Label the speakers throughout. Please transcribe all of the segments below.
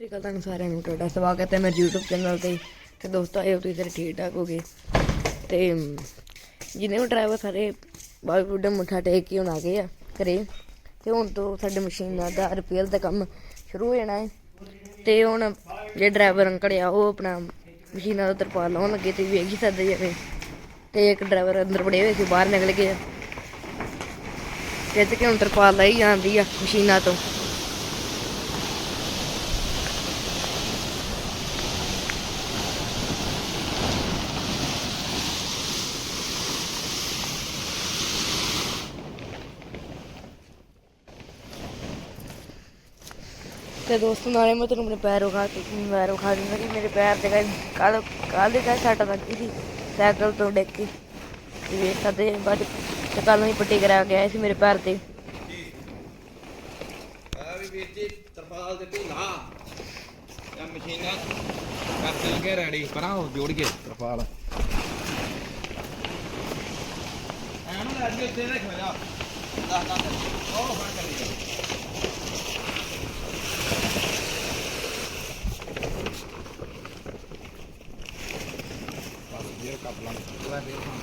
Speaker 1: ਸਤਿ ਸ਼੍ਰੀ ਅਕਾਲ ਤੁਹਾਨੂੰ ਸਾਰਿਆਂ ਨੂੰ ਤੁਹਾਡਾ ਸਵਾਗਤ ਹੈ ਮੇਰੇ YouTube ਚੈਨਲ ਤੇ। ਤੇ ਦੋਸਤੋ ਆਏ ਹੋ ਤੁਸੀਂ ਸਾਰੇ ਠੀਕ ਠਾਕ ਹੋਗੇ ਤੇ ਅਮ, ਜਿੰਨੇ ਵੀ ਡਰਾਈਵਰ ਸਾਰੇ ਬਾਲੀਵੁੱਡ ਦੇ ਮੁੱਠਾ ਟੇਕ ਕੇ ਹੁਣ ਆ ਗਏ ਆ ਘਰੇ ਤੇ ਹੁਣ ਤੋਂ ਸਾਡੇ ਮਸ਼ੀਨਾਂ ਦਾ ਰਿਪੇਅਰ ਦਾ ਕੰਮ ਸ਼ੁਰੂ ਹੋ ਜਾਣਾ ਹੈ। ਤੇ ਹੁਣ ਜੇ ਡਰਾਈਵਰ ਅੰਕਲ ਆ ਉਹ ਆਪਣਾ ਮਸ਼ੀਨਾਂ ਦਾ ਤਰਪਾਲ ਲਾਉਣ ਲੱਗੇ ਤੇ ਵੇਖ ਹੀ ਸਕਦੇ ਜਿਵੇਂ। ਤੇ ਇੱਕ ਡਰਾਈਵਰ ਅੰਦਰ ਬੜੇ ਹੋਏ ਸੀ ਬਾਹਰ ਨਿਕਲ ਗਏ ਆ ਤੇ ਇੱਥੇ ਕਿ ਹੁਣ ਤਰਪਾਲ ਲਾਈ ਜਾਂਦੀ ਆ ਮਸ਼ੀਨਾਂ ਤੋਂ? ਤੇ ਦੋਸਤੋ, ਨਾਲੇ ਮੈਂ ਤੁਹਾਨੂੰ ਆਪਣੇ ਪੈਰ ਵਿਖਾ ਕੇ ਪੈਰ ਵਿਖਾ ਦਿੰਦਾ ਕਿ ਮੇਰੇ ਪੈਰ ਤੇ ਕੱਲ ਕੱਲ ਦੇ ਕੱਲ ਸੱਟ ਲੱਗੀ ਸੀ, ਸਾਈਕਲ ਤੋਂ ਡਿੱਗ ਕੇ। ਤੇ ਵੇਖ ਸਕਦੇ ਜੀ ਬਾਅਦ ਤੇ ਕੱਲ ਨੂੰ ਹੀ ਪੱਟੀ ਕਰਾ ਕੇ ਆਏ ਸੀ ਮੇਰੇ ਪੈਰ ਤੇ।
Speaker 2: ਆ ਵੀ ਵੀਰ ਜੀ, ਤਰਪਾਲ ਦਿੱਤੀ ਲਾ ਇਹ ਮਸ਼ੀਨਾਂ ਕਰ ਲਗੇ ਰੈਡੀ, ਪਰਾਂ ਉਹ ਜੋੜ ਕੇ। ਤਰਪਾਲ। ਐਨੂੰ ਲੈ ਕੇ ਇੱਥੇ ਰੱਖ ਜਾ। ਦੱਸ ਦੱਸ। ਉਹ ਫੜ ਕਰੀ ਜਾ ਬਸ ਫੇਰ ਕੱਪ ਲਾਂ ਲੈ ਫੇਰ ਹਾਂ।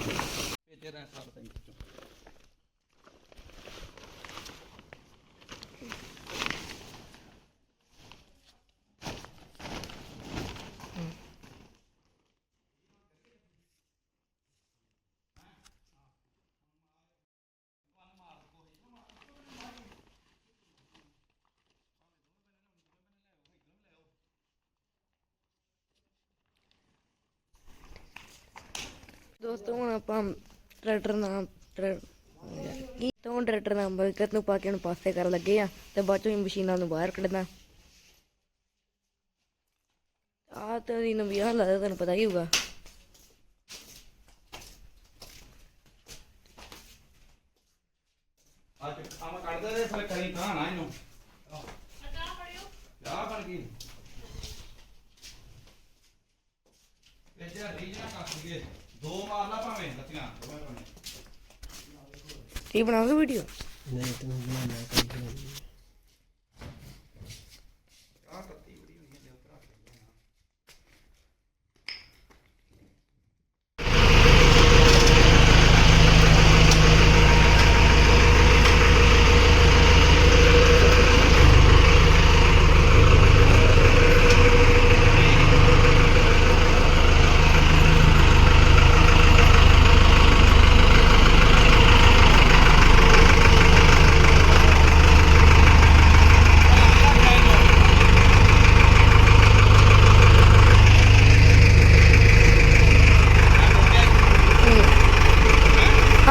Speaker 2: ਤੇ ਰਹਿ ਸਾਰ ਤੈਨੂੰ।
Speaker 1: ਦੋਸਤੋ, ਹੁਣ ਆਪਾਂ ਟਰੈਕਟਰ ਨਾਮ ਕੀ ਤੋਂ ਟਰੈਕਟਰ ਨਾਮ ਬਰਕਤ ਨੂੰ ਪਾ ਕੇ ਉਹਨੂੰ ਪਾਸੇ ਕਰਨ ਲੱਗੇ ਆ ਤੇ ਬਾਅਦ ਚੋਂ ਮਸ਼ੀਨਾਂ ਨੂੰ ਬਾਹਰ ਕੱਢਣਾ। ਆਹ ਤਾਂ ਦੀ ਨਵੀਂ ਹਾਲ ਲੱਗਦਾ ਤੁਹਾਨੂੰ ਪਤਾ ਹੀ ਹੋਊਗਾ।
Speaker 2: ਅੱਜ ਆਮ ਕੱਢਦੇ ਦੇ ਫਿਰ ਕਰੀ ਤਾਂ ਨਾ ਇਹਨੂੰ। ਜਾ ਬਣ ਗਈ। ਇਹ ਜਿਹੜਾ ਰੀਜਨਾ ਕੱਟ ਲਈਏ। ਦੋ ਮਾਰ ਲਾ ਭਾਵੇਂ ਲੱਤੀਆਂ। ਦੋਵੇਂ ਭਾਵੇਂ।
Speaker 1: ਕੀ ਬਣਾਓਗੇ ਵੀਡੀਓ?
Speaker 2: ਆ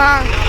Speaker 1: ਹਾਂ